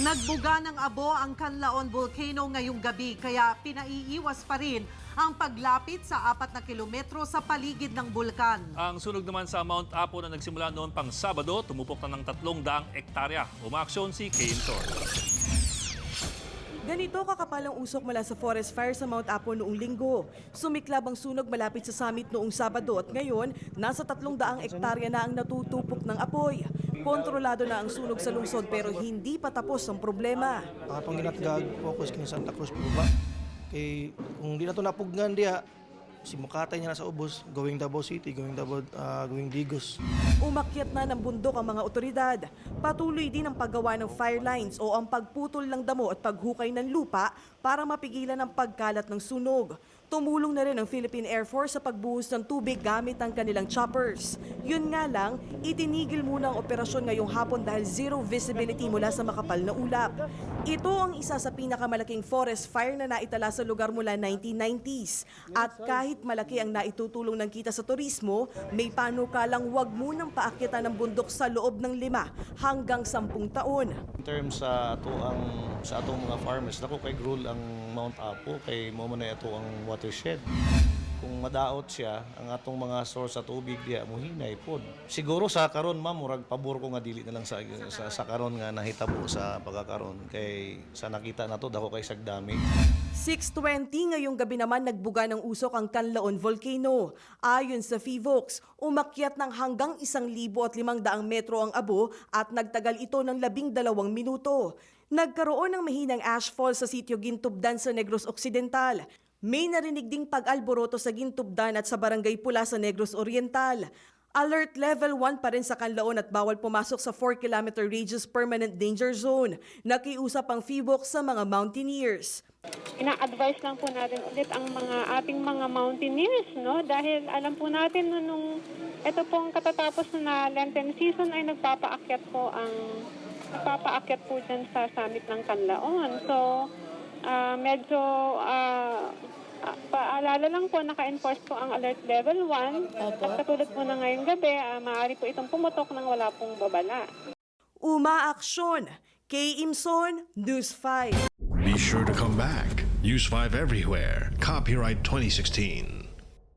Nagbuga ng abo ang Canlaon Volcano ngayong gabi kaya pinaiiwas pa rin ang paglapit sa apat na kilometro sa paligid ng bulkan. Ang sunog naman sa Mount Apo na nagsimula noon pang Sabado, tumupok na ng tatlong daang ektarya. Umaksyon si Kane Tor. Ganito kakapal ang usok mula sa forest fire sa Mount Apo noong linggo. Sumiklab ang sunog malapit sa summit noong Sabado at ngayon, nasa tatlong daang ektarya na ang natutupok ng apoy. Kontrolado na ang sunog sa lungsod pero hindi pa tapos ang problema. Atong ginatgag focus kini Santa Cruz po ba? Kay kung di na to napugnan diha si Makatay niya na sa ubos going Davao City, going Davao ah, going Digos. Umakyat na ng bundok ang mga otoridad. Patuloy din ang paggawa ng fire lines o ang pagputol ng damo at paghukay ng lupa para mapigilan ang pagkalat ng sunog. Tumulong na rin ang Philippine Air Force sa pagbuhos ng tubig gamit ang kanilang choppers. Yun nga lang, itinigil muna ang operasyon ngayong hapon dahil zero visibility mula sa makapal na ulap. Ito ang isa sa pinakamalaking forest fire na naitala sa lugar mula 1990s. At kahit malaki ang naitutulong ng kita sa turismo, may panukalang wag munang paakyatan ng bundok sa loob ng lima hanggang sampung taon. In terms sa ato ang sa atong mga farmers, dako kay rule ang Mount Apo kay mo man ato ang watershed. Kung madaot siya, ang atong mga source sa tubig diya muhinay pod. Siguro sa karon ma'am murag pabor ko nga dili na lang sa sa, sa karon nga nahitabo sa pagkakaron kay sa nakita nato dako kay sagdami. 6.20 ngayong gabi naman nagbuga ng usok ang Canlaon Volcano. Ayon sa FIVOX, umakyat ng hanggang 1,500 metro ang abo at nagtagal ito ng 12 minuto. Nagkaroon ng mahinang ashfall sa sitio Gintubdan sa Negros Occidental. May narinig ding pag-alboroto sa Gintubdan at sa Barangay Pula sa Negros Oriental. Alert level 1 pa rin sa Canlaon at bawal pumasok sa 4-kilometer radius permanent danger zone. Nakiusap ang FIVOX sa mga mountaineers. ina-advise lang po natin ulit ang mga ating mga mountaineers, no? Dahil alam po natin na nung ito pong katatapos na Lenten season ay nagpapaakyat po ang nagpapaakyat po dyan sa summit ng Canlaon. So, ah, medyo ah, paalala lang po, naka-enforce po ang alert level 1. At katulad po na ngayong gabi, ah, maaari po itong pumutok nang wala pong babala. Umaaksyon! Kay Imson, News 5. Be sure to come back. Use 5 everywhere. Copyright 2016.